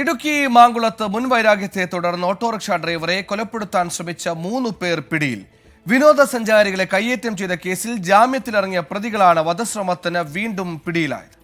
ഇടുക്കി മാങ്കുളത്ത് മുൻവൈരാഗ്യത്തെ തുടർന്ന് ഓട്ടോറിക്ഷ ഡ്രൈവറെ കൊലപ്പെടുത്താൻ ശ്രമിച്ച മൂന്ന് പേർ പിടിയിൽ. വിനോദസഞ്ചാരികളെ കയ്യേറ്റം ചെയ്ത കേസിൽ ജാമ്യത്തിലിറങ്ങിയ പ്രതികളാണ് വധശ്രമത്തിന് വീണ്ടും പിടിയിലായത്.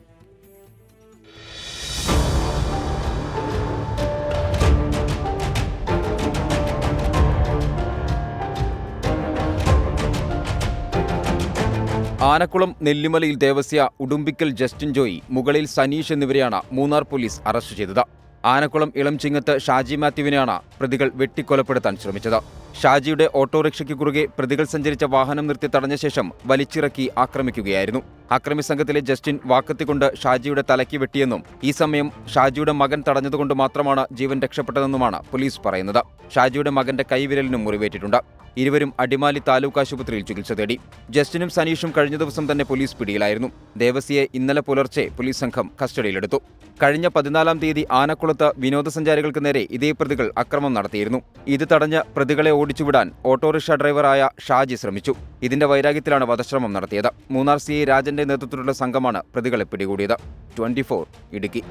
ആനക്കുളം നെല്ലിമലയിൽ ദേവസ്യ ഉടുമ്പിക്കൽ ജസ്റ്റിൻ ജോയി മുകളിൽ സനീഷ് എന്നിവരെയാണ് മൂന്നാർ പോലീസ് അറസ്റ്റ് ചെയ്തത്. ആനക്കുളം ഇളംചിങ്ങത്ത് ഷാജി മാത്യുവിനെയാണ് പ്രതികൾ വെട്ടിക്കൊലപ്പെടുത്താൻ ശ്രമിച്ചത്. ഷാജിയുടെ ഓട്ടോറിക്ഷയ്ക്ക് കുറുകെ പ്രതികൾ സഞ്ചരിച്ച വാഹനം നിർത്തി തടഞ്ഞ ശേഷം വലിച്ചിറക്കി ആക്രമിക്കുകയായിരുന്നു. അക്രമി സംഘത്തിലെ ജസ്റ്റിൻ വാക്കത്തിക്കൊണ്ട് ഷാജിയുടെ തലയ്ക്ക് വെട്ടിയെന്നും ഈ സമയം ഷാജിയുടെ മകൻ തടഞ്ഞതുകൊണ്ട് മാത്രമാണ് ജീവൻ രക്ഷപ്പെട്ടതെന്നുമാണ് പോലീസ് പറയുന്നത്. ഷാജിയുടെ മകന്റെ കൈവിരലിനും മുറിവേറ്റിട്ടുണ്ട്. ഇരുവരും അടിമാലി താലൂക്ക് ആശുപത്രിയിൽ ചികിത്സ തേടി. ജസ്റ്റിനും സനീഷും കഴിഞ്ഞ ദിവസം തന്നെ പോലീസ് പിടിയിലായിരുന്നു. ദേവസിയെ ഇന്നലെ പുലർച്ചെ പോലീസ് സംഘം കസ്റ്റഡിയിലെടുത്തു. കഴിഞ്ഞ പതിനാലാം തീയതി ആനക്കുളത്ത് വിനോദസഞ്ചാരികൾക്ക് നേരെ ഇതേ പ്രതികൾ അക്രമം നടത്തിയിരുന്നു. ഇത് തടഞ്ഞ് പ്രതികളെ ഓടിച്ചുവിടാൻ ഓട്ടോറിക്ഷ ഡ്രൈവറായ ഷാജി ശ്രമിച്ചു. ഇതിന്റെ വൈരാഗ്യത്തിലാണ് വധശ്രമം നടത്തിയത്. മൂന്നാർ സി രാജന്റെ നേതൃത്വത്തിലുള്ള സംഘമാണ് പ്രതികളെ പിടികൂടിയത്. ട്വന്റി ഇടുക്കി.